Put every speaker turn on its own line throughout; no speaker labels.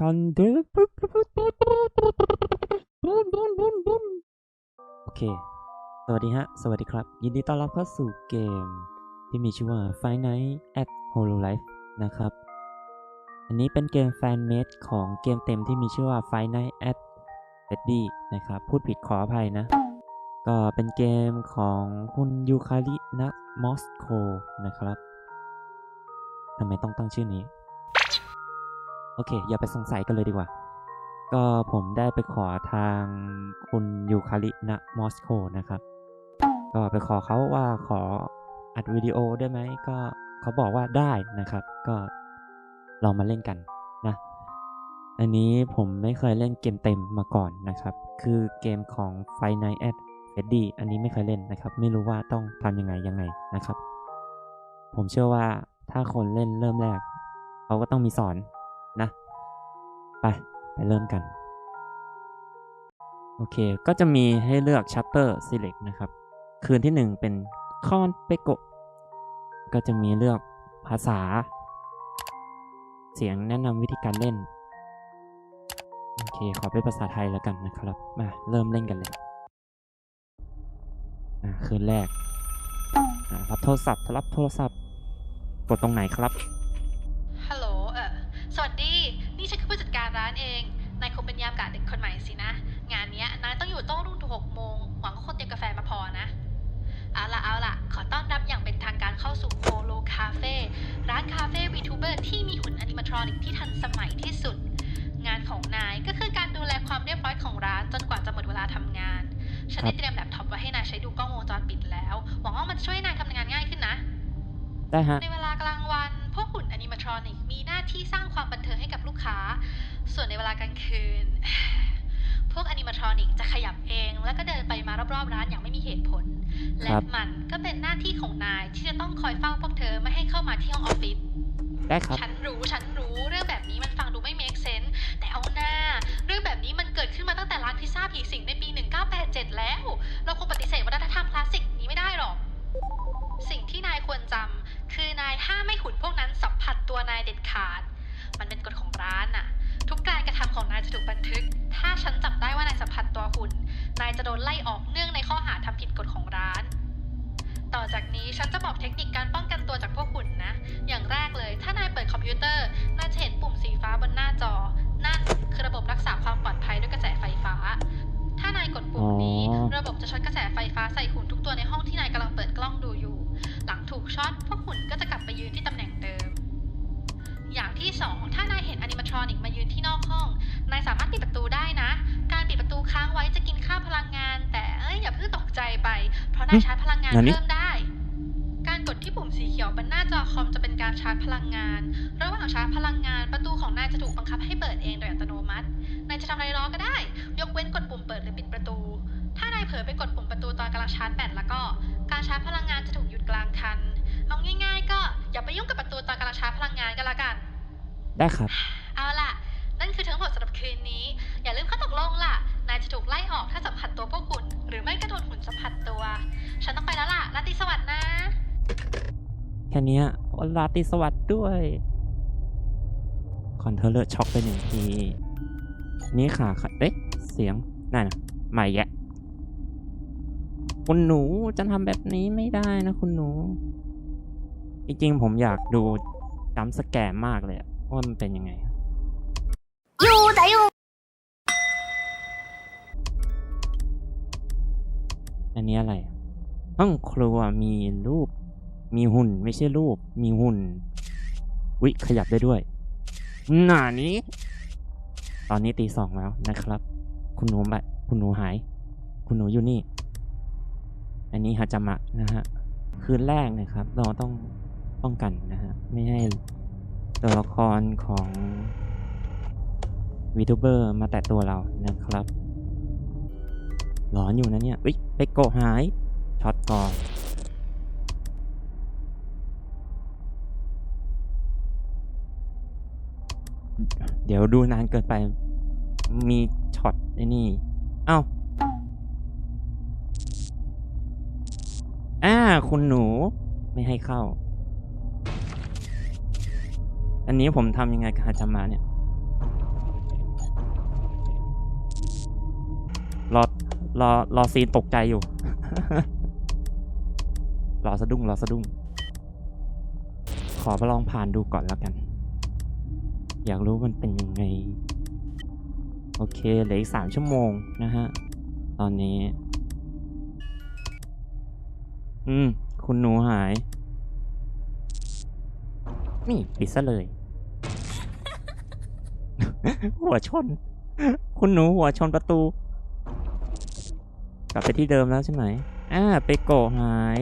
กันเดโอเค สวัสดีฮะ สวัสดีครับ ยินดีต้อนรับเข้าสู่เกม ที่มีชื่อว่า Five Nights at Hololive นะครับ อันนี้เป็นเกมแฟนเมดของเกมเต็มที่มีชื่อว่า Five Nights at Freddy นะครับ พูดผิดขออภัยนะ ก็เป็นเกมของคุณยูคารินะมอสโกนะครับทำไมต้องตั้งชื่อนี้ โอเค อย่าไปสงสัยกันเลยดีกว่า ก็ผมได้ไปขอทางคุณยูคารินะมอสโกนะครับ ก็ไปขอเขาว่าขออัดวิดีโอได้ไหมก็เขาบอกว่าได้นะครับ ก็ลองมาเล่นกันนะ อันนี้ผมไม่เคยเล่นเกมเต็มมาก่อนนะครับ คือเกมของ f i n i g h t at Freddy อันนี้ไม่เคยเล่นนะครับ ไม่รู้ว่าต้องทำยังไงยังไงนะครับ ผมเชื่อว่าถ้าคนเล่นเริ่มแรก เขาก็ต้องมีสอน ไป ไปเริ่มกัน โอเค ก็จะมีให้เลือก chapter select นะครับ คืนที่หนึ่งเป็นคอนเปโกก็จะมีเลือกภาษา เสียงแนะนำวิธีการเล่น โอเค ขอเป็นภาษาไทยแล้วกันนะครับ มา เริ่มเล่นกันเลย อ่า คืนแรก รับโทรศัพท์รับโทรศัพท์ กดตรงไหนครับา
นคาเฟ่วีทูเบอร์ที่มีหุ่นอนิม a ทรอนิกที่ทันสมัยที่สุด งานของนายก็คือการดูแลความเรียบร้อยของร้านจนกว่าจะหมดเวลาทำงาน ฉันได้เตรียมแล็ปท็อปไว้ให้นายใช้ดูกล้องวงจรปิดแล้ว หวังว่ามันจะช่วยให้นายทำงานง่ายขึ้นนะ
ได้ฮะ
ในเวลากลางวัน พวกหุ่นอนิม a ทรอนิกมีหน้าที่สร้างความบันเทิงให้กับลูกค้า ส่วนในเวลากลางคืน พวกอนิม a ทรอนิกจะขยับเอง แล้วก็เดินไปมารอบๆร้านอย่างไม่มีเหตุผล และ
ครับ
มันก็เป็นหน้าที่ของนายที่จะต้องคอยเฝ้าพวกเธอไม่ให้เข้ามาที่ห้องออฟฟิศ
ได้ครับ
ฉันรู้ฉันรู้ ช็อต พวกหุ่นก็จะกลับไปยืนที่ตำแหน่งเดิม อย่างที่สองถ้านายเห็นอนิม a ทรอนิกมายืนที่นอกห้อง นายสามารถปิดประตูได้นะ การปิดประตูค้างไว้จะกินค่าพลังงาน แต่เอ้ยอย่าเพิ่งตกใจไป เพราะนายชาร์จพลังงาน
อันนี้
เพิ่มได้ การกดที่ปุ่มสีเขียวบนหน้าจอคอมจะเป็นการชาร์จพลังงาน ระหว่างชาร์จพลังงานประตูของนายจะถูกบังคับให้เปิดเองโดยอัตโนมัติ นายจะทำอะไรรอก็ได้ ยกเว้นกดปุ่มเปิดหรือปิดประตูถ้านายเผลอไปกดปุ่มประตูตอนกำลังชาร์จแบตแล้วก็ การชาร์จพลังงานจะถูกหยุดกลางคัน เอาง่าย ๆ ก็อย่าไปยุ่งกับประตูตอนกำลังชาร์จพลังงานก็แล้วกัน
ได้ครับ
เอาล่ะ นั่นคือทั้งหมดสำหรับคืนนี้ อย่าลืมข้อตกลงล่ะ นายจะถูกไล่ออกถ้าสัมผัสตัวพวกหุ่น หรือไม่ก็โดนหุ่นสัมผัสตัว ฉันต้องไปแล้วล่ะราตรีสวัสดิ์นะ
แค่เนี้ยโอ้ราตรีสวัสดิ์ด้วยคอนเทเลอร์ช็อกไปหนึ่งที นี่ขาค่ะเอ๊ะ เสียง นั่นน่ะใหม่แยะ คุณหนูจะทำแบบนี้ไม่ได้นะคุณหนู จริงๆ ผมอยากดูจัมป์สแกมมากเลยว่ามันเป็นยังไง
อยู่แต่อยู่
อันนี้อะไร ห้องครัวมีรูป มีหุ่นไม่ใช่รูป มีหุ่นวิขยับได้ด้วยหน้านี้ ตอนนี้ตีสองแล้วนะครับ คุณหนูไปคุณหนูหาย คุณหนูอยู่นี่ อันนี้ฮาจามะนะฮะคืนแรกนะครับ เราต้องป้องกันนะฮะไม่ให้ตัวละครของวีทูเบอร์มาแตะตัวเรานะครับ หลอนอยู่นะเนี่ยอุ๊ยไปโกหายช็อตก่อนเดี๋ยวดูนานเกินไปมีช็อตไอ้นี่ เอาอ่าาคุณหนูไม่ให้เข้า อันนี้ผมทำยังไงกับฮาจามาเนี่ยรอรอรอซีนตกใจอยู่ รอสะดุ้งรอสะดุ้ง ขอไปลองผ่านดูก่อนแล้วกัน อยากรู้มันเป็นยังไง โอเคเหลืออีกสามชั่วโมงนะฮะ ตอนนี้ อืม คุณหนูหาย นี่ปิดซะเลย หัวชน คุณหนูหัวชนประตู กลับไปที่เดิมแล้วใช่ไหมอ่าไปโกะหาย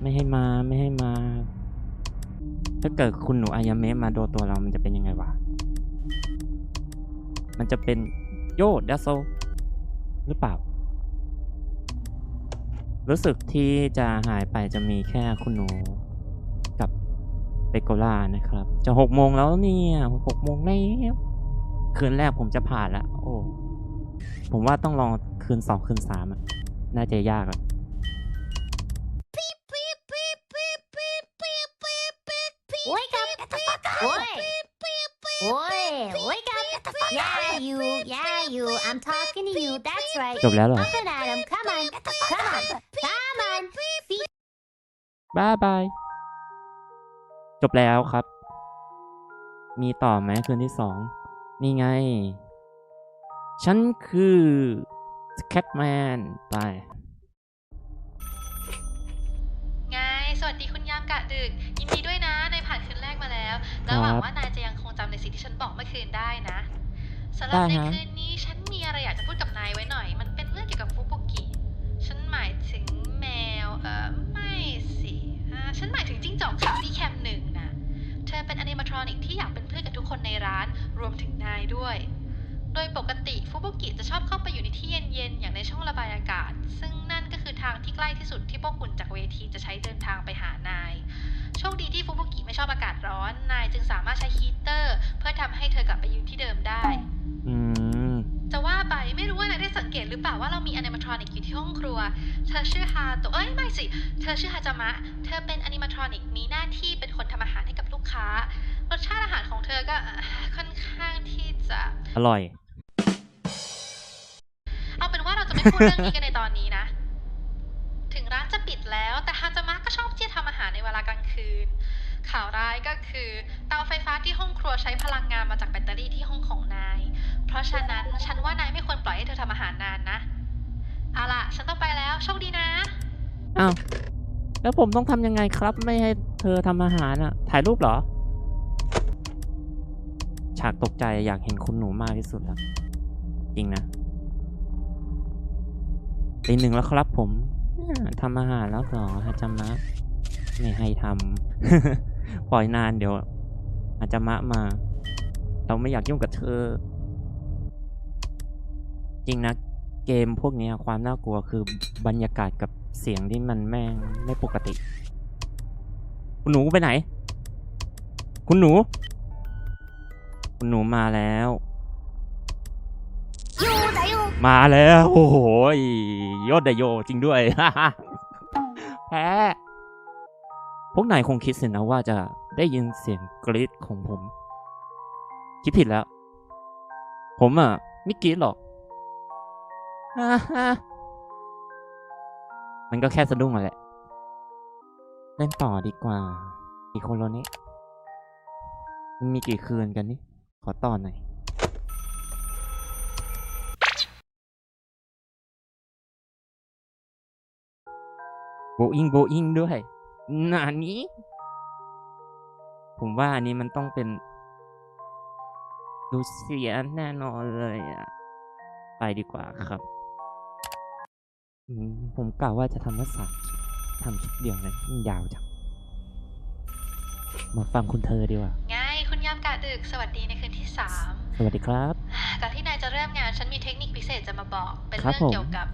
ไม่ให้มาไม่ให้มา ถ้าเกิดคุณหนูอายาเมะมาโดนตัวเรามันจะเป็นยังไงวะ มันจะเป็นโยดัสโซหรือเปล่า รู้สึกที่จะหายไปจะมีแค่คุณหนูกับเปโกล่านะครับ จะหกโมงแล้วเนี่ยหกโมงแล้วคืนแรกผมจะผ่านละโอ้ผมว่าต้องลองคืนสองคืนสามน่าจะยากอะ
you. Yeah, you. I'm talking to you. That's right.
จบแล้วเหรอ
Up and at 'em. Come on. Come on. Come on. Feet
บายบาย จบแล้วครับ มีต่อไหมคืนที่สอง นี่ไง ฉันคือสแคทแมนไป
ไง สวัสดีคุณยามกะดึก ยินดีด้วยนะ นายผ่านคืนแรกมาแล้ว แล้วหวัง
ครับ
ว่านายจะยังคงจำในสิ่งที่ฉันบอกเมื่อคืนได้นะ สำหรับ
ได้
ใน
ฮะ
คืนนี้ฉันมีอะไรอยากจะพูดกับนายไว้หน่อย มันเป็นเรื่องเกี่ยวกับฟุบุกิ ฉันหมายถึงแมว เออไม่สิอ่าฉันหมายถึงจิ้งจอกขาวที่แคมป์หนึ่งนะ เธอเป็นอนิเมทรอนิกที่อยากเป็นเพื่อนกับทุกคนในร้าน รวมถึงนายด้วย โดยปกติฟุบุกิจะชอบเข้าไปอยู่ในที่เย็นๆ อย่างในช่องระบายอากาศ ซึ่งนั่นก็คือทางที่ใกล้ที่สุดที่พวกคุณจากเวทีจะใช้เดินทางไปหานายโชคดีที่ฟุบุกิไม่ชอบอากาศร้อน นายจึงสามารถใช้ฮีตเตอร์ เพื่อทำให้เธอกลับไปยืนที่เดิมได้
อืม
จะว่าไปไม่รู้ว่านายได้สังเกตหรือเปล่าว่าเรามีอนิเมทรอนิกอยู่ที่ห้องครัว เธอชื่อฮาโตะเอ้ยไม่สิ เธอชื่อฮาจามะ เธอเป็นอนิเมทรอนิกมีหน้าที่เป็นคนทำอาหารให้กับลูกค้า รสชาติอาหารของเธอก็เอ่อค่อนข้างที่จะ
อร่อย
เอาเป็นว่าเราจะไม่พูดเรื่องนี้กันในตอนนี้นะ ถึงร้านจะปิดแล้วแต่ฮาจามะก็ชอบที่จะทำอาหารในเวลากลางคืน ข่าวร้ายก็คือเตาไฟฟ้าที่ห้องครัวใช้พลังงานมาจากแบตเตอรี่ที่ห้องของนาย เพราะฉะนั้นฉันว่านายไม่ควรปล่อยให้เธอทำอาหารนานนะ เอาล่ะ ฉันต้องไปแล้ว โชคดีนะ
อ้าว แล้วผมต้องทำยังไงครับ ไม่ให้เธอทำอาหารอะถ่ายรูปเหรอ ฉากตกใจอยากเห็นคุณหนูมากที่สุดแล้วจริงนะตีหนึ่งแล้วครับผมทำอาหารแล้วหรอฮาจามะไม่ให้ทำ ปล่อยนานเดี๋ยว อาจจะมะมา เราไม่อยากยุ่งกับเธอ จริงนะ เกมพวกนี้ความน่ากลัวคือบรรยากาศกับเสียงที่มันแม่งไม่ปกติ คุณหนูไปไหน คุณหนู คุณหนูมาแล้วมาแล้ว โอ้โหยอดไดโยจริงด้วย แพ้ วกนายคงคิดสินะว่าจะได้ยินเสียงกรี๊ดของผม คิดผิดแล้ว ผมอะไม่กรี๊ดหรอกมันก็แค่สะดุ้งอะแหละ เล่นต่อดีกว่า อีกคนโรนี้มันมีกี่คืนกันนี่ ขอต่อหน่อยโบอิงโบอิงด้วย นานี้ ผมว่าอันนี้มันต้องเป็นลูเซียแน่นอนเลยอะ ไปดีกว่าครับอืมผมกล่าวว่าจะทำแค่สามคลิปทำคลิปเดียวนะมันยาวจัง มาฟังคุณเธอดีกว่า
ไง คุณยามกะดึก สวัสดีในคืนที่สาม
สวัสดีครับ
ก่อนที่นายจะเริ่มงาน ฉันมีเทคนิคพิเศษจะมาบอก เป็น
ครับ
เรื่อง
ผม
เกี่ยวกับ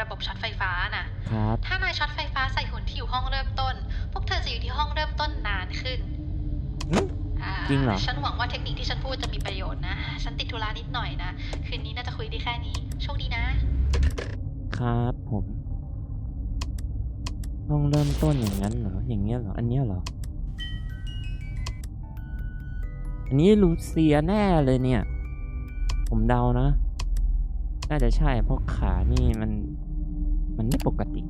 ระบบช็อตไฟฟ้าน่ะ
ครับ
ถ้านายช็อตไฟฟ้าใส่หุ่นที่อยู่ห้องเริ่มต้น พวกเธอจะอยู่ที่ห้องเริ่มต้นนานขึ้น
อืม
อ่า
จริงเหรอ
ฉันหวังว่าเทคนิคที่ฉันพูดจะมีประโยชน์นะ ฉันติดธุระนิดหน่อยนะ คืนนี้น่าจะคุยได้แค่นี้ โชคดีนะ
ครับผมห้องเริ่มต้นอย่างนั้นเหรอ อย่างเงี้ยเหรอ อันเนี้ยเหรอ อันนี้ลูเซียแน่เลยเนี่ย ผมเดานะ น่าจะใช่เพราะขานี่มัน มันไม่ปกติ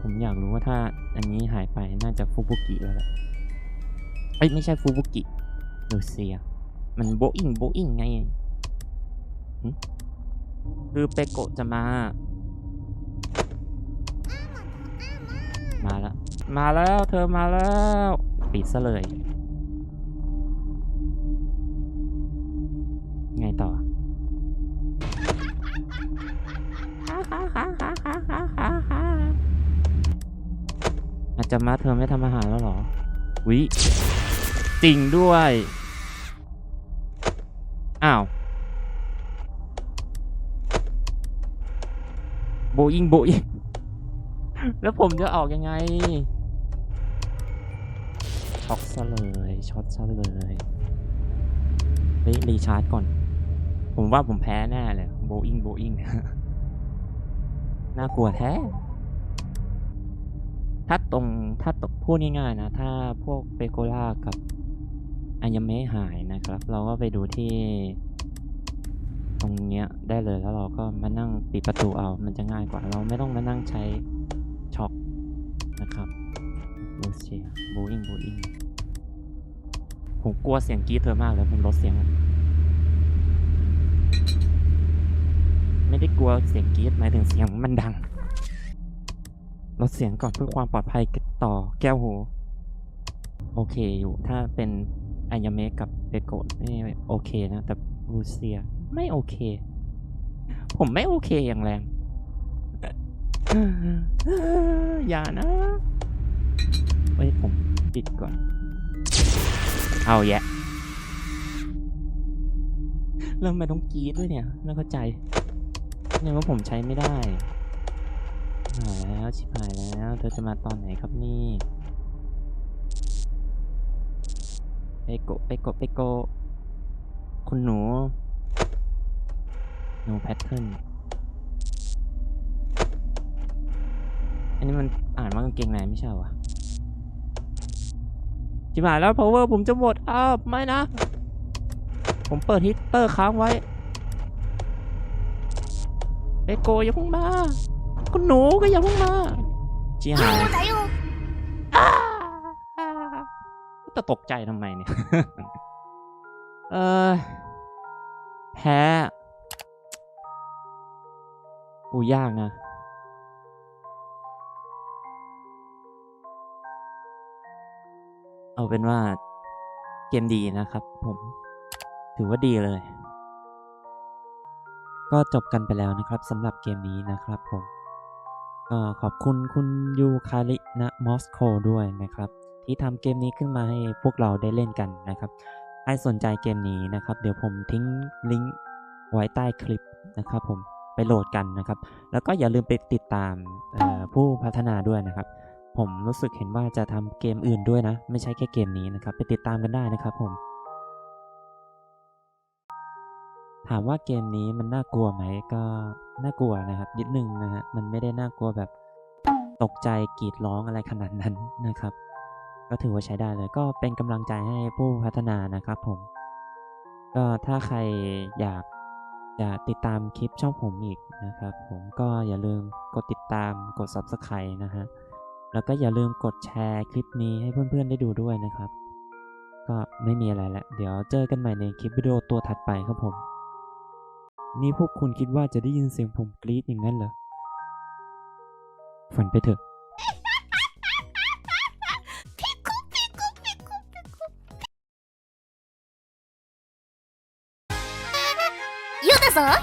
ผมอยากรู้ว่าถ้าอันนี้หายไปน่าจะฟูบุกิแล้วแหละเอ้ยไม่ใช่ฟูบุกิลูเซีย มันโบอิงโบอิงไงหึคือเปโกะจะมา มาแล้ว มาแล้วเธอมาแล้ว ปิดซะเลย ไงต่อ อาจจะมาเธอไม่ทำอาหารแล้วเหรอ วิจริงด้วย อ้าว โบอิงโบอิง แล้วผมจะออกยังไง ช็อกซะเลยช็อตซะเลยเฮ้ยรีชาร์จก่อน ผมว่าผมแพ้แน่เลย โบอิงโบอิง น่ากลัวแท้ ถ้าตรงถ้าตกพูดง่ายๆนะ ถ้าพวกเปโกล่ากับอายาเมะหายนะครับ เราก็ไปดูที่ ตรงเนี้ยได้เลยแล้วเราก็มานั่งปิดประตูเอา มันจะง่ายกว่า เราไม่ต้องมานั่งใช้ช็อคนะครับโบเชียโบอิงโบอิงผมกลัวเสียงกรีดเธอมากเลยผมลดเสียง ไม่ได้กลัวเสียงกรี๊ดหมายถึงเสียงมันดังลดเสียงก่อนเพื่อความปลอดภัยต่อแก้วหู โอเคอยู่ถ้าเป็นอายาเมะกับเปโกะนี่โอเคนะ แต่รูเซียไม่โอเค ผมไม่โอเคอย่างแรงอย่านะเฮ้ยผมปิดก่อน เอาแยะแล้วทำไมต้องกรีดด้วยเนี่ย ไม่เข้าใจ เนี่ยว่าผมใช้ไม่ได้หายแล้วชิบหายแล้ว เธอจะมาตอนไหนครับนี่ไปโกไปโกไปโกคุณหนู no pattern อันนี้มันอ่านว่ากางเกงในไม่ใช่วะชิบหายแล้ว power ผมจะหมดอ้าวไม่นะ ผมเปิดฮีตเตอร์ค้างไว้ เอโกอย่าพุ่งมาคุณหนูก็อย่าพุ่งมาจี้หายจะตกใจทำไมเนี่ยเออแพ้อู้ยากนะเอาเป็นว่าเกมดีนะครับผม ถือว่าดีเลย ก็จบกันไปแล้วนะครับสำหรับเกมนี้นะครับผม ก็ขอบคุณคุณยูคารินะมอสโกด้วยนะครับ ที่ทำเกมนี้ขึ้นมาให้พวกเราได้เล่นกันนะครับใครสนใจเกมนี้นะครับ เดี๋ยวผมทิ้งลิงก์ไว้ใต้คลิปนะครับผมไปโหลดกันนะครับ แล้วก็อย่าลืมไปติดตามผู้พัฒนาด้วยนะครับ ผมรู้สึกเห็นว่าจะทำเกมอื่นด้วยนะ ไม่ใช่แค่เกมนี้นะครับ ไปติดตามกันได้นะครับผม ถามว่าเกมนี้มันน่ากลัวไหมก็น่ากลัวนะครับนิดนึงนะฮะมันไม่ได้น่ากลัวแบบตกใจกรีดร้องอะไรขนาดนั้นนะครับ ก็ถือว่าใช้ได้เลยก็เป็นกำลังใจให้ผู้พัฒนานะครับผม ก็ถ้าใครอยากจะติดตามคลิปช่องผมอีกนะครับ ผมก็อย่าลืมกดติดตามกด subscribe นะฮะแล้วก็อย่าลืมกดแชร์คลิปนี้ให้เพื่อนๆได้ดูด้วยนะครับ ก็ไม่มีอะไรแล้ว เดี๋ยวเจอกันใหม่ในคลิปวิดีโอตัวถัดไปครับผม นี่พวกคุณคิดว่าจะได้ยินเสียงผมกรี๊ดอย่างนั้นเหรอ ฝันไปเถอะ
ユタさん